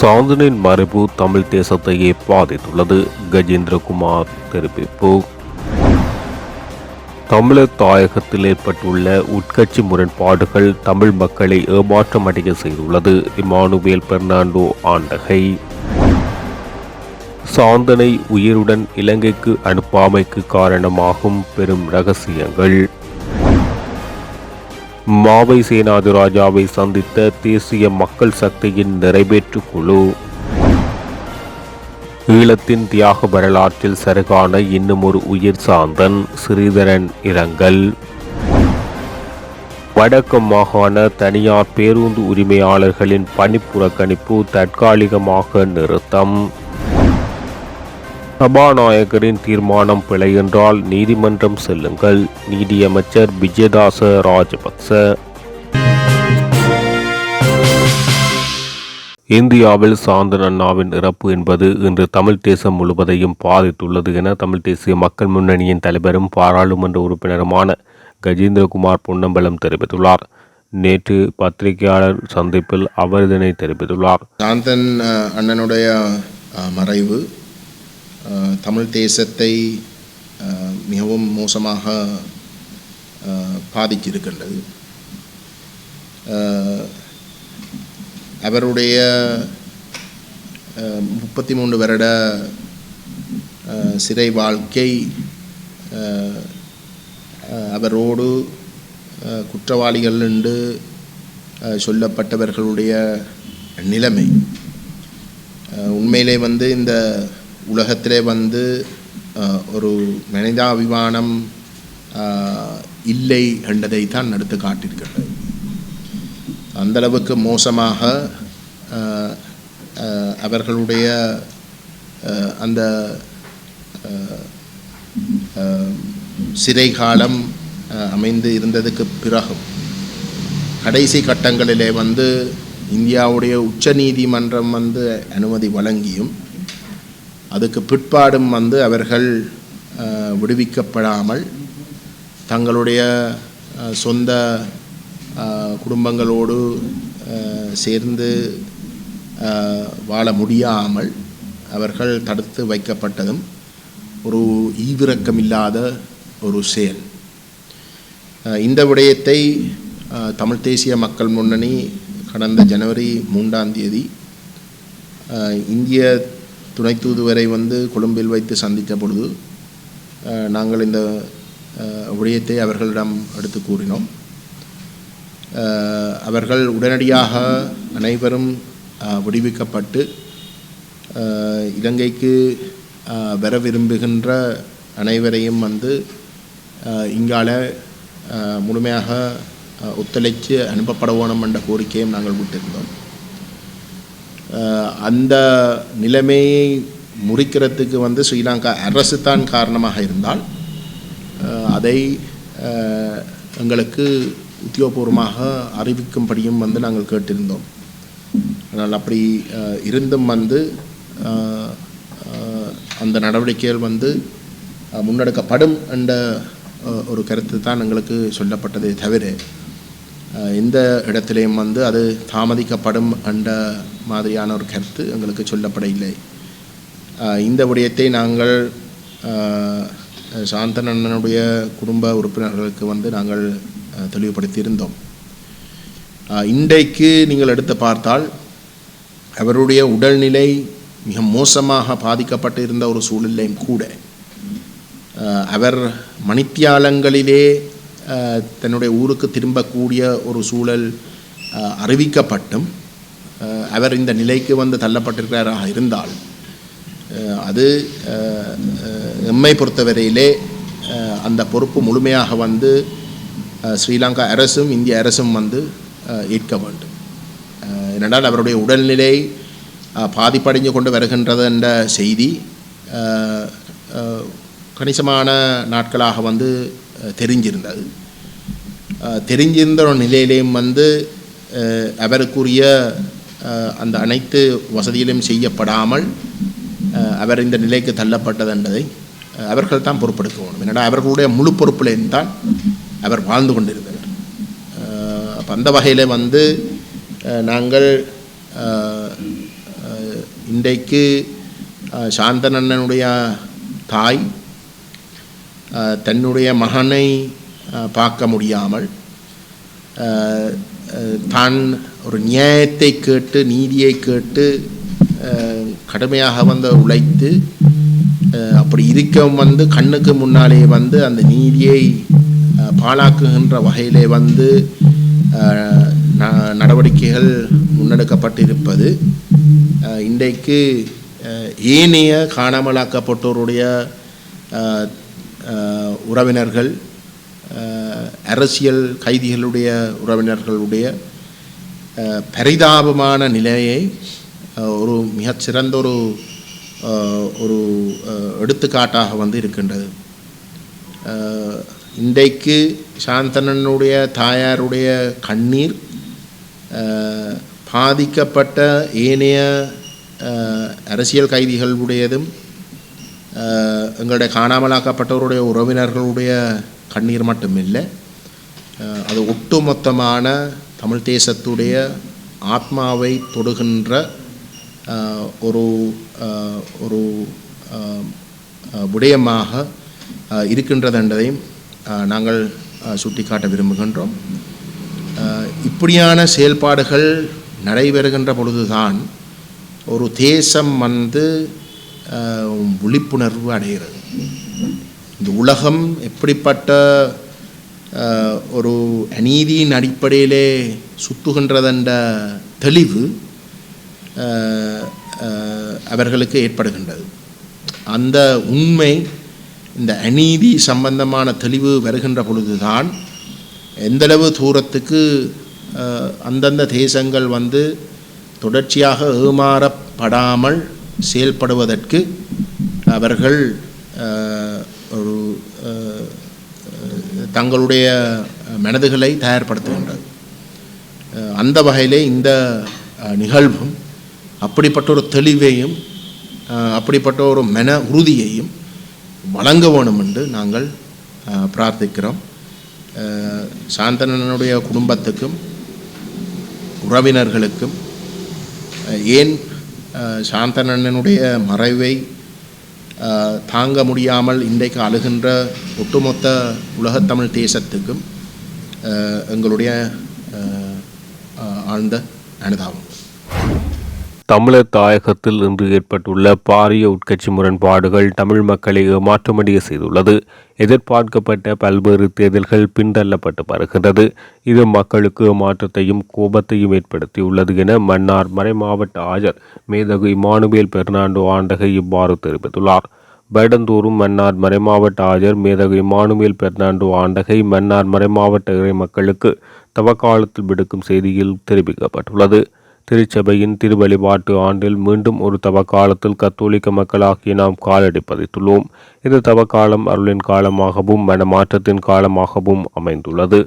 சாந்தனின் மறைவு தமிழ் தேசத்தையே பாதித்துள்ளது. கஜேந்திரகுமார் தெரிவிப்பு. தமிழர் தாயகத்தில் ஏற்பட்டுள்ள உட்கட்சி முரண்பாடுகள் தமிழ் மக்களை ஏமாற்றமடைய செய்துள்ளது. இமானுவேல் பெர்னாண்டோ ஆண்டகை. சாந்தனை உயிருடன் இலங்கைக்கு அனுப்பாமைக்கு காரணமாகும் பெரும் ரகசியங்கள். மாவை சேனாதிராஜாவை சந்தித்த தேசிய மக்கள் சக்தியின் நிறைவேற்று குழு. ஈழத்தின் தியாக வரலாற்றில் சருகான இன்னும் ஒரு உயிர் சாந்தன் ஸ்ரீதரன் இரங்கல். வடக்கு மாகாண தனியார் பேருந்து உரிமையாளர்களின் பணிப்புறக்கணிப்பு தற்காலிகமாக நிறுத்தம். சபாநாயகரின் தீர்மானம் பிழை என்றால் நீதிமன்றம் செல்லுங்கள். நீதியமைச்சர் விஜயதாச ராஜபக்ச. இந்தியாவில் சாந்தன் அண்ணாவின் இறப்பு என்பது இன்று தமிழ் தேசம் முழுவதையும் பாதித்துள்ளது என தமிழ் தேசிய மக்கள் முன்னணியின் தலைவரும் பாராளுமன்ற உறுப்பினருமான கஜேந்திரகுமார் பொன்னம்பலம் தெரிவித்துள்ளார். நேற்று பத்திரிகையாளர் சந்திப்பில் அவர் இதனை தெரிவித்துள்ளார். சாந்தன் அண்ணனுடைய மறைவு தமிழ் தேசத்தை மிகவும் மோசமாக பாதிச்சிருக்கின்றது அவருடைய முப்பத்தி மூன்று வருட சிறை வாழ்க்கை அவரோடு குற்றவாளிகள் என்று சொல்லப்பட்டவர்களுடைய நிலைமை. உண்மையிலே வந்து இந்த உலகத்திலே வந்து ஒரு மனிதாபிமானம் இல்லை என்றதை தான் எடுத்து காட்டியிருக்கிறது அந்த அளவுக்கு மோசமாக அவர்களுடைய அந்த சிறை காலம் அமைந்து இருந்ததுக்கு பிறகும் கடைசி கட்டங்களிலே வந்து இந்தியாவுடைய உச்ச நீதிமன்றம் வந்து அனுமதி வழங்கியும் அதுக்கு பிற்பாடும் வந்து அவர்கள் விடுவிக்கப்படாமல் தங்களுடைய சொந்த குடும்பங்களோடு சேர்ந்து வாழ முடியாமல் அவர்கள் தடுத்து வைக்கப்பட்டதும் ஒரு ஈவிரக்கமில்லாத ஒரு செயல். இந்த விடயத்தை தமிழ் தேசிய மக்கள் முன்னணி கடந்த ஜனவரி மூன்றாம் தேதி இந்திய துணை தூதுவரை வந்து கொழும்பில் வைத்து சந்தித்த பொழுது நாங்கள் இந்த விடயத்தை அவர்களிடம் எடுத்து கூறினோம். அவர்கள் உடனடியாக அனைவரும் விடுவிக்கப்பட்டு இலங்கைக்கு வர விரும்புகின்ற அனைவரையும் வந்து இங்கால முழுமையாக ஒத்துழைத்து ஒத்துழைச்சு அனுப்பப்பட வேணும் என்ற கோரிக்கையும் நாங்கள் விட்டிருந்தோம். அந்த நிலைமையை முறிக்கிறதுக்கு வந்து ஸ்ரீலங்கா அரசு தான் காரணமாக இருந்தால் அதை எங்களுக்கு உத்தியோகபூர்வமாக அறிவிக்கும்படியும் வந்து நாங்கள் கேட்டிருந்தோம். ஆனால் அப்படி இருந்தும் வந்து அந்த நடவடிக்கைகள் வந்து முன்னெடுக்கப்படும் என்ற ஒரு கருத்து தான் எங்களுக்கு சொல்லப்பட்டதே தவிர எந்த இடத்திலையும் வந்து அது தாமதிக்கப்படும் என்ற மாதிரியான ஒரு கருத்து எங்களுக்கு சொல்லப்பட இல்லை இந்த விடயத்தை நாங்கள் அஹ், குடும்ப உறுப்பினர்களுக்கு வந்து நாங்கள் தெளிவுபடுத்தியிருந்தோம். இன்றைக்கு நீங்கள் எடுத்து பார்த்தால் அவருடைய உடல்நிலை மிக மோசமாக பாதிக்கப்பட்டு இருந்த ஒரு சூழ்நிலையும் கூட அவர் மணித்தியாலங்களிலே தன்னுடைய ஊருக்கு திரும்பக்கூடிய ஒரு சூழல் அறிவிக்கப்பட்டும். அவர் இந்த நிலைக்கு வந்து தள்ளப்பட்டிருக்கிறாராக இருந்தால் அது எம்மை பொறுத்தவரையிலே அந்த பொறுப்பு முழுமையாக வந்து ஸ்ரீலங்கா அரசும் இந்திய அரசும் வந்து ஏற்க வேண்டும். ஏனென்றால் அவருடைய உடல்நிலை பாதிப்படைஞ்சு கொண்டு வருகின்றது என்ற செய்தி கணிசமான நாட்களாக வந்து தெரிஞ்சிருந்தது. தெரிஞ்சிருந்த ஒரு நிலையிலேயும் வந்து அவருக்குரிய அந்த அனைத்து வசதிகளும் செய்யப்படாமல் அவர் இந்த நிலைக்கு தள்ளப்பட்டது என்பதை அவர்கள் தான் பொறுப்பெடுக்க வேண்டும். என்னடா அவர்களுடைய முழு பொறுப்புலேயும் தான் அவர் வாழ்ந்து கொண்டிருந்தவர் அப்போ அந்த வகையில் வந்து நாங்கள் இன்றைக்கு சாந்தனண்ணனுடைய தாய் தன்னுடைய மகனை பார்க்க முடியாமல் தான் ஒரு நியாயத்தை கேட்டு நீதியை கேட்டு கடுமையாக வந்து உழைத்து அப்படி இருக்க வந்து கண்ணுக்கு முன்னாலே வந்து அந்த நீதியை பாழாக்குகின்ற வகையிலே வந்து ந- நடவடிக்கைகள் முன்னெடுக்கப்பட்டிருப்பது. இன்றைக்கு ஏனைய காணாமலாக்கப்பட்டோருடைய உறவினர்கள் அரசியல் கைதிகளுடைய உறவினர்களுடைய பரிதாபமான நிலையை ஒரு மிகச்சிறந்த ஒரு ஒரு எடுத்துக்காட்டாக வந்து இருக்கின்றது. இன்றைக்கு சாந்தனனுடைய தாயாருடைய கண்ணீர் பாதிக்கப்பட்ட ஏனைய அரசியல் கைதிகளுடையதும் எங்களுடைய காணாமலாக்கப்பட்டவருடைய உறவினர்களுடைய கண்ணீர் மட்டுமில்லை இல்லை அது ஒட்டுமொத்தமான தமிழ் தேசத்துடைய ஆத்மாவை தொடுகின்ற ஒரு ஒரு விடயமாக இருக்கின்றது என்பதையும் நாங்கள் சுட்டிக்காட்ட விரும்புகின்றோம். இப்படியான செயல்பாடுகள் நடைபெறுகின்ற பொழுதுதான் ஒரு தேசம் வந்து விழிப்புணர்வு அடைகிறது. இந்த உலகம் எப்படிப்பட்ட ஒரு அநீதியின் அடிப்படையிலே சுத்துகின்றதென்ற தெளிவு அவர்களுக்கு ஏற்படுகின்றது. அந்த உண்மை இந்த அநீதி சம்பந்தமான தெளிவு வருகின்ற பொழுதுதான் எந்தளவு தூரத்துக்கு அந்தந்த தேசங்கள் வந்து தொடர்ச்சியாக ஏமாறப்படாமல் செயல்படுவதற்கு அவர்கள் ஒரு தங்களுடைய மனதுகளை தயார்படுத்துகின்றது அந்த வகையிலே இந்த நிகழ்வும் அப்படிப்பட்ட ஒரு தெளிவையும் அப்படிப்பட்ட ஒரு மன உறுதியையும் வழங்க வேணும் என்று நாங்கள் பிரார்த்திக்கிறோம். சாந்தனனுடைய குடும்பத்துக்கும் உறவினர்களுக்கும் ஏன் சாந்தனண்ணனுடைய மறைவை தாங்க முடியாமல் இன்றைக்கு அழுகின்ற ஒட்டுமொத்த உலகத்தமிழ் தேசத்துக்கும் எங்களுடைய ஆழ்ந்த அனுதாபம் தமிழர் தாயகத்தில் இன்று ஏற்பட்டுள்ள பாரிய உட்கட்சி முரண்பாடுகள் தமிழ் மக்களை ஏமாற்றமடைய செய்துள்ளது. எதிர்பார்க்கப்பட்ட பல்வேறு தேர்தல்கள் பின்தள்ளப்பட்டு வருகின்றது. இது மக்களுக்கு மாற்றத்தையும் கோபத்தையும் ஏற்படுத்தியுள்ளது என மன்னார் மறைமாவட்ட ஆஜர் மேதகு இமானுவேல் பெர்னாண்டோ ஆண்டகை இவ்வாறு தெரிவித்துள்ளார். வருடந்தோறும் மன்னார் மறைமாவட்ட ஆஜர் மேதகு இமானுவேல் பெர்னாண்டோ ஆண்டகை மன்னார் மறைமாவட்ட இறை மக்களுக்கு தவக்காலத்தில் விடுக்கும் செய்தியில் தெரிவிக்கப்பட்டுள்ளது. திருச்சபையின் திருவழிபாட்டு ஆண்டில் மீண்டும் ஒரு தவக்காலத்தில் கத்தோலிக்க மக்களாகிய நாம் காலடி பதித்துள்ளோம். இது தவக்காலம் அருளின் காலமாகவும் மனமாற்றத்தின் காலமாகவும் அமைந்துள்ளது.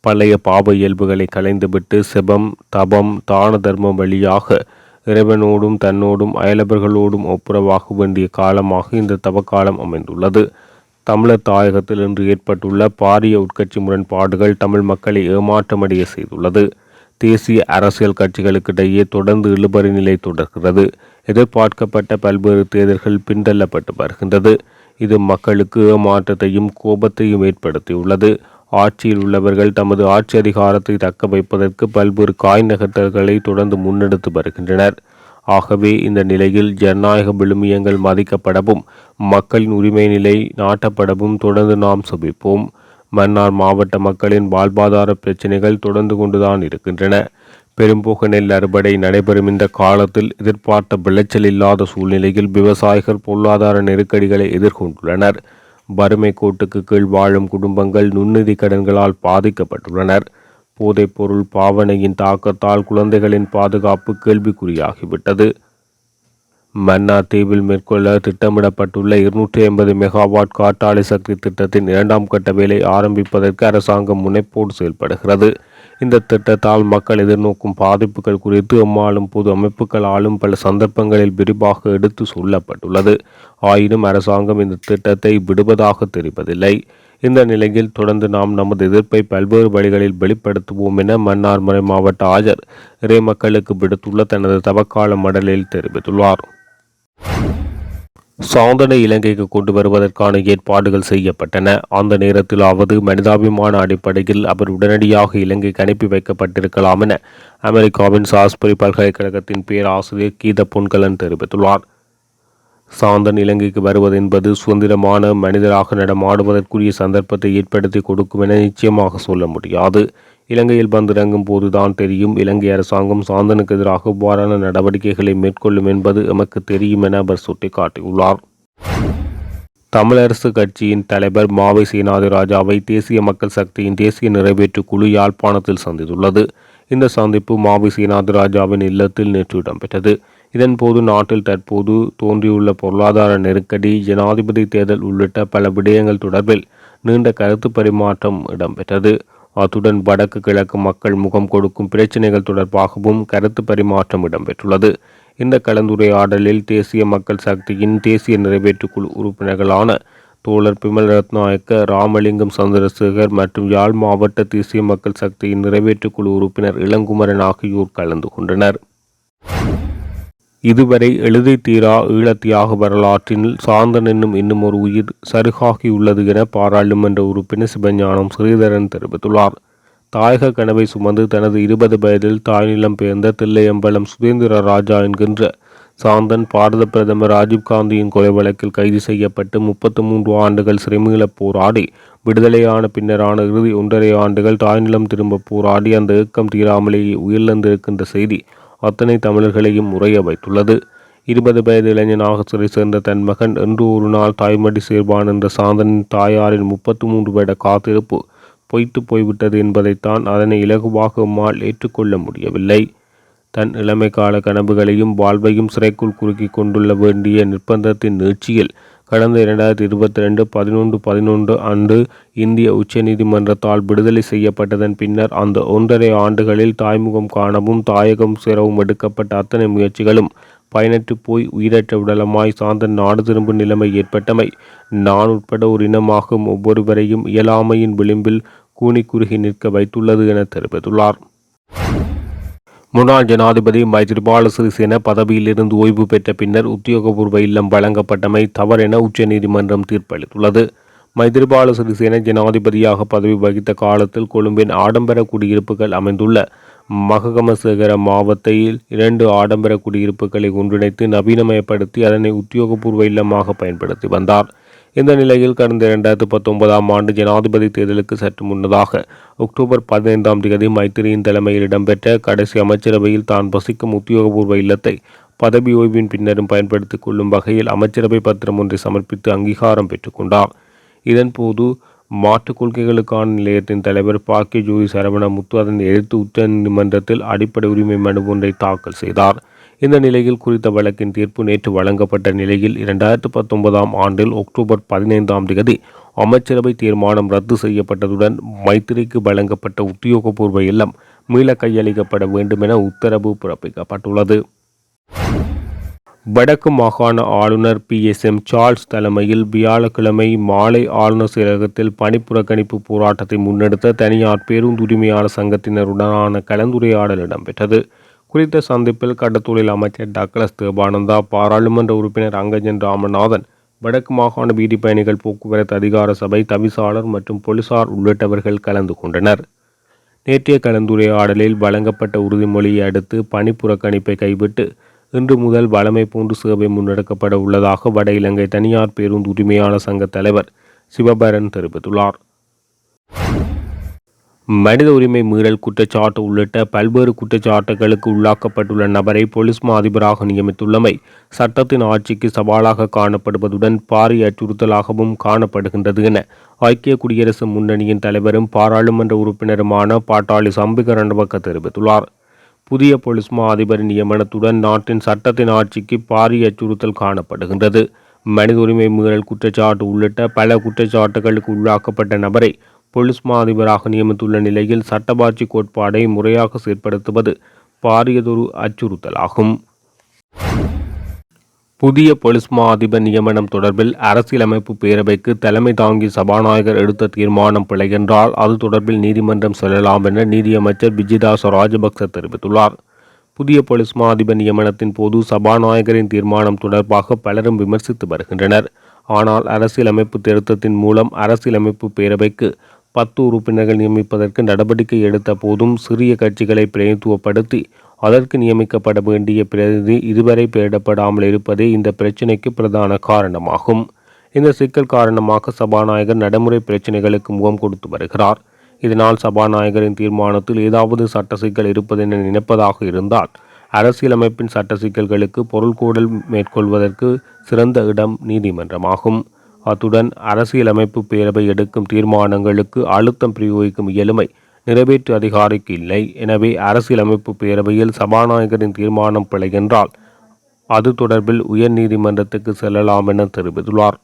பழைய பாப இயல்புகளை களைந்துவிட்டு செபம் தபம் தான தர்மம் வழியாக இறைவனோடும் தன்னோடும் அயலவர்களோடும் ஒப்புரவாக வேண்டிய காலமாக இந்த தவக்காலம் அமைந்துள்ளது. தமிழர் தாயகத்தில் இன்று ஏற்பட்டுள்ள பாரிய உட்கட்சி முரண்பாடுகள் தமிழ் மக்களை ஏமாற்றமடைய செய்துள்ளது. தேசிய அரசியல் கட்சிகளுக்கிடையே தொடர்ந்து இழுபறி நிலை தொடர்கிறது. எதிர்பார்க்கப்பட்ட பல்வேறு தேர்தல்கள் பின்தள்ளப்பட்டு வருகின்றது. இது மக்களுக்கு ஏமாற்றத்தையும் கோபத்தையும் ஏற்படுத்தியுள்ளது. ஆட்சியில் உள்ளவர்கள் தமது ஆட்சி அதிகாரத்தை தக்க வைப்பதற்கு பல்வேறு காய் நகர்த்தல்களை தொடர்ந்து முன்னெடுத்து வருகின்றனர். ஆகவே இந்த நிலையில் ஜனநாயக விழுமியங்கள் மதிக்கப்படவும் மக்களின் உரிமை நிலை நாட்டப்படவும் தொடர்ந்து நாம் சுபிப்போம். மன்னார் மாவட்ட மக்களின் வாழ்வாதார பிரச்சினைகள் தொடர்ந்து கொண்டுதான் இருக்கின்றன. பெரும்போக நெல் அறுவடை நடைபெறும் இந்த காலத்தில் எதிர்பார்த்த விளைச்சல் இல்லாத சூழ்நிலையில் விவசாயிகள் பொருளாதார நெருக்கடிகளை எதிர்கொண்டுள்ளனர். வறுமை கோட்டுக்கு கீழ் வாழும் குடும்பங்கள் நுண்ணிதி கடன்களால் பாதிக்கப்பட்டுள்ளனர். போதைப்பொருள் பாவனையின் தாக்கத்தால் குழந்தைகளின் பாதுகாப்பு கேள்விக்குறியாகிவிட்டது. மன்னார் தீவில் மேற்கொள்ள திட்டமிடப்பட்டுள்ள இருநூற்றி ஐம்பது மெகாவாட் காற்றாலை சக்தி திட்டத்தின் இரண்டாம் கட்ட வேலை ஆரம்பிப்பதற்கு அரசாங்கம் முனைப்போடு செயல்படுகிறது. இந்த திட்டத்தால் மக்கள் எதிர்நோக்கும் பாதிப்புகள் குறித்து எம்மாலும் பொது அமைப்புகளாலும் பல சந்தர்ப்பங்களில் விரிவாக எடுத்து சொல்லப்பட்டுள்ளது. ஆயினும் அரசாங்கம் இந்த திட்டத்தை விடுவதாக தெரிவதில்லை. இந்த நிலையில் தொடர்ந்து நாம் நமது எதிர்ப்பை பல்வேறு வழிகளில் வெளிப்படுத்துவோம் என மன்னார்மறை மாவட்ட ஆஜர் இறை மக்களுக்கு விடுத்துள்ள தனது தவக்கால மடலில் தெரிவித்துள்ளார். சாந்தனை இலங்கைக்கு கொண்டு வருவதற்கான ஏற்பாடுகள் செய்யப்பட்டன. அந்த நேரத்திலாவது மனிதாபிமான அடிப்படையில் அவர் உடனடியாக இலங்கைக்கு அனுப்பி வைக்கப்பட்டிருக்கலாம் என அமெரிக்காவின் சாஸ்பரி பல்கலைக்கழகத்தின் பேராசிரியர் கீத பொன்கலன் தெரிவித்துள்ளார். சாந்தன் இலங்கைக்கு வருவது என்பது சுதந்திரமான மனிதராக நடமாடுவதற்குரிய சந்தர்ப்பத்தை ஏற்படுத்தி கொடுக்கும் என நிச்சயமாக சொல்ல முடியாது. இலங்கையில் வந்திறங்கும் போதுதான் தெரியும். இலங்கை அரசாங்கம் சாந்தனுக்கு எதிராக இவ்வாறான நடவடிக்கைகளை மேற்கொள்ளும் என்பது எமக்கு தெரியும் என அவர் சுட்டிக்காட்டியுள்ளார். தமிழரசு கட்சியின் தலைவர் மாவை சேனாதிராஜாவை தேசிய மக்கள் சக்தியின் தேசிய நிறைவேற்று குழு யாழ்ப்பாணத்தில் சந்தித்துள்ளது. இந்த சந்திப்பு மாவை சேனாதிராஜாவின் இல்லத்தில் நேற்று இடம்பெற்றது. இதன்போது நாட்டில் தற்போது தோன்றியுள்ள பொருளாதார நெருக்கடி ஜனாதிபதி தேர்தல் உள்ளிட்ட பல விடயங்கள் தொடர்பில் நீண்ட கருத்து பரிமாற்றம் இடம்பெற்றது. அத்துடன் வடக்கு கிழக்கு மக்கள் முகம் கொடுக்கும் பிரச்சினைகள் தொடர்பாகவும் கருத்து பரிமாற்றம் இடம்பெற்றுள்ளது. இந்த கலந்துரையாடலில் தேசிய மக்கள் சக்தியின் தேசிய நிறைவேற்றுக்குழு உறுப்பினர்களான தோழர் பிமல் ரத்நாயக்க ராமலிங்கம் சந்திரசேகர் மற்றும் யாழ் மாவட்ட தேசிய மக்கள் சக்தியின் நிறைவேற்றுக்குழு உறுப்பினர் இளங்குமரன் ஆகியோர் கலந்து கொண்டனர். இதுவரை எழுதி தீரா ஈழத்தியாக வரலாற்றில் சாந்தன் என்னும் இன்னும் ஒரு உயிர் சருகாகியுள்ளது என பாராளுமன்ற உறுப்பினர் சிவஞானம் ஸ்ரீதரன் தெரிவித்துள்ளார். தாயக கனவை சுமந்து தனது இருபது வயதில் தாய்நிலம் பெயர்ந்த தில்லையம்பலம் சுதேந்திர ராஜா என்கின்ற சாந்தன் பாரத பிரதமர் ராஜீவ்காந்தியின் கொலை வழக்கில் கைது செய்யப்பட்டு முப்பத்து மூன்று ஆண்டுகள் சிறைமீளப் போராடி விடுதலையான பின்னரான இறுதி ஒன்றரை ஆண்டுகள் தாய்நிலம் திரும்ப போராடி அந்த இயக்கம் தீராமலேயே உயிரிழந்திருக்கின்ற செய்தி அத்தனை தமிழர்களையும் உறைய வைத்துள்ளது. இருபது வயது இளைஞன் ஆகஸ்டரை சேர்ந்த தன் மகன் என்று ஒரு நாள் தாய்மடி சேர்வான் என்ற சாந்தனின் தாயாரின் முப்பத்து மூன்று வருட காத்திருப்பு பொய்த்து போய்விட்டது என்பதைத்தான் அதனை இலகுவாக உம்மால் ஏற்றுக்கொள்ள முடியவில்லை. தன் இளமை கால கனவுகளையும் வாழ்வையும் சிறைக்குள் குறுக்கி கொண்டுள்ள வேண்டிய நிர்பந்தத்தின் நீட்சியில் கடந்த இரண்டாயிரத்தி இருபத்தி ரெண்டு பதினொன்று பதினொன்று அன்று இந்திய உச்சநீதிமன்றத்தால் விடுதலை செய்யப்பட்டதன் பின்னர் அந்த ஒன்றரை ஆண்டுகளில் தாய்முகம் காணவும் தாயகம் சேரவும் எடுக்கப்பட்ட அத்தனை முயற்சிகளும் பயனற்று போய் உயிரற்ற உடலமாய் சார்ந்த நாடு திரும்பும் நிலைமை ஏற்பட்டமை. நான் உட்பட ஒரு இனமாகும் ஒவ்வொருவரையும் இயலாமையின் விளிம்பில் கூனி குறுகி நிற்க வைத்துள்ளது என தெரிவித்துள்ளார். முன்னாள் ஜனாதிபதி மைத்ரிபால சிறிசேன பதவியிலிருந்து ஓய்வு பெற்ற பின்னர் உத்தியோகபூர்வ இல்லம் வழங்கப்பட்டமை தவறென உச்சநீதிமன்றம் தீர்ப்பளித்துள்ளது. மைத்ரிபால சிறிசேன ஜனாதிபதியாக பதவி வகித்த காலத்தில் கொழும்பின் ஆடம்பர குடியிருப்புகள் அமைந்துள்ள மககமசேகர மாவட்டத்தில் இரண்டு ஆடம்பர குடியிருப்புகளை ஒன்றிணைத்து நவீனமயப்படுத்தி அதனை உத்தியோகபூர்வ இல்லமாக பயன்படுத்தி வந்தார். இந்த நிலையில் கடந்த இரண்டாயிரத்து பத்தொன்பதாம் ஆண்டு ஜனாதிபதி தேர்தலுக்கு சற்று முன்னதாக அக்டோபர் பதினைந்தாம் தேதி மைத்திரியின் தலைமையில் இடம்பெற்ற கடைசி அமைச்சரவையில் தான் வசிக்கும் உத்தியோகபூர்வ இல்லத்தை பதவி ஓய்வின் பின்னரும் பயன்படுத்திக் கொள்ளும் வகையில் அமைச்சரவை பத்திரம் ஒன்றை சமர்ப்பித்து அங்கீகாரம் பெற்றுக்கொண்டார் இதன்போது மாற்றுக் கொள்கைகளுக்கான நிலையத்தின் தலைவர் பாக்கிய ஜோதி சரவணமுத்து அதனை எதிர்த்து உச்சநீதிமன்றத்தில் அடிப்படை உரிமை மனு ஒன்றை தாக்கல் செய்தார். இந்த நிலையில் குறித்த வழக்கின் தீர்ப்பு நேற்று வழங்கப்பட்ட நிலையில் இரண்டாயிரத்து பத்தொன்பதாம் ஆண்டில் அக்டோபர் பதினைந்தாம் தேதி அமைச்சரவை தீர்மானம் ரத்து செய்யப்பட்டதுடன் மைத்திரிக்கு வழங்கப்பட்ட உத்தியோகபூர்வ இல்லம் மீள கையளிக்கப்பட வேண்டும் என உத்தரவு பிறப்பிக்கப்பட்டுள்ளது. வடக்கு மாகாண ஆளுநர் பி. எஸ். எம். சார்ல்ஸ் தலைமையில் வியாழக்கிழமை மாலை ஆளுநர் செயலகத்தில் பணிப்புறக்கணிப்பு போராட்டத்தை முன்னெடுத்த தனியார் பேருந்துரிமையாளர் சங்கத்தினருடனான கலந்துரையாடல் இடம்பெற்றது. குறித்த சந்திப்பில் கடத்தொழில் அமைச்சர் டக்ளஸ் தேவானந்தா பாராளுமன்ற உறுப்பினர் அங்கஜன் ராமநாதன் வடக்கு மாகாண வீதி பயணிகள் போக்குவரத்து அதிகார சபை தவிசாளர் மற்றும் போலீசார் உள்ளிட்டவர்கள் கலந்து கொண்டனர். நேற்றைய கலந்துரையாடலில் வழங்கப்பட்ட உறுதிமொழியை அடுத்து பணி புறக்கணிப்பை கைவிட்டு இன்று முதல் வளமை போன்று சேவை முன்னெடுக்கப்பட உள்ளதாக வட இலங்கை தனியார் பேருந்து உரிமையாளர் சங்க தலைவர் சிவபரன் தெரிவித்துள்ளார். மனித உரிமை மீறல் குற்றச்சாட்டு உள்ளிட்ட பல்வேறு குற்றச்சாட்டுகளுக்கு உள்ளாக்கப்பட்டுள்ள நபரை போலீஸ் மா அதிபராக நியமித்துள்ளமை சட்டத்தின் ஆட்சிக்கு சவாலாக காணப்படுவதுடன் பாரிய அச்சுறுத்தலாகவும் காணப்படுகின்றது என ஐக்கிய குடியரசு முன்னணியின் தலைவரும் பாராளுமன்ற உறுப்பினருமான பாட்டாளி சம்பிக ரணவக்க தெரிவித்துள்ளார். புதிய போலீஸ் மா அதிபர் நியமனத்துடன் நாட்டின் சட்டத்தின் ஆட்சிக்கு பாரிய அச்சுறுத்தல் காணப்படுகின்றது. மனித உரிமை மீறல் குற்றச்சாட்டு உள்ளிட்ட பல குற்றச்சாட்டுகளுக்கு உள்ளாக்கப்பட்ட நபரை போலீஸ் மா அதிபராக நியமித்துள்ள நிலையில் சட்டபாட்சி கோட்பாடை முறையாக செயற்படுத்துவது பாரியதொரு அச்சுறுத்தலாகும். புதிய போலீஸ் மா அதிபர் நியமனம் தொடர்பில் அரசியலமைப்பு பேரவைக்கு தலைமை தாங்கி சபாநாயகர் எடுத்த தீர்மானம் பிழை என்றால் அது தொடர்பில் நீதிமன்றம் செல்லலாம் என நீதியமைச்சர் விஜிதாச ராஜபக்ச தெரிவித்துள்ளார். புதிய போலீஸ் மா அதிபர் நியமனத்தின் போது சபாநாயகரின் தீர்மானம் தொடர்பாக பலரும் விமர்சித்து வருகின்றனர். ஆனால் அரசியலமைப்பு திருத்தத்தின் மூலம் அரசியலமைப்பு பேரவைக்கு பத்து உறுப்பினர்கள் நியமிப்பதற்கு நடவடிக்கை எடுத்த போதும் சிறிய கட்சிகளை பிரதித்துவப்படுத்தி அதற்கு நியமிக்கப்பட வேண்டிய பிரதிநிதி இதுவரை பெயரிடப்படாமல் இருப்பதே இந்த பிரச்சினைக்கு பிரதான காரணமாகும். இந்த சிக்கல் காரணமாக சபாநாயகர் நடைமுறை பிரச்சினைகளுக்கு முகம் கொடுத்து வருகிறார். இதனால் சபாநாயகரின் தீர்மானத்தில் ஏதாவது சட்ட சிக்கல் இருப்பதென நினைப்பதாக இருந்தால் அரசியலமைப்பின் சட்ட சிக்கல்களுக்கு பொருள்கூடல் மேற்கொள்வதற்கு சிறந்த இடம் நீதிமன்றமாகும். அத்துடன் அரசியலமைப்பு பேரவை எடுக்கும் தீர்மானங்களுக்கு அழுத்தம் பிரயோகிக்கும் இயலுமை நிறைவேற்று அதிகாரிக்கு இல்லை. எனவே அரசியலமைப்பு பேரவையில் சபாநாயகரின் தீர்மானம் பிழை என்றால் அது தொடர்பில் உயர் நீதிமன்றத்துக்கு செல்லலாம் என தெரிவித்துள்ளார்.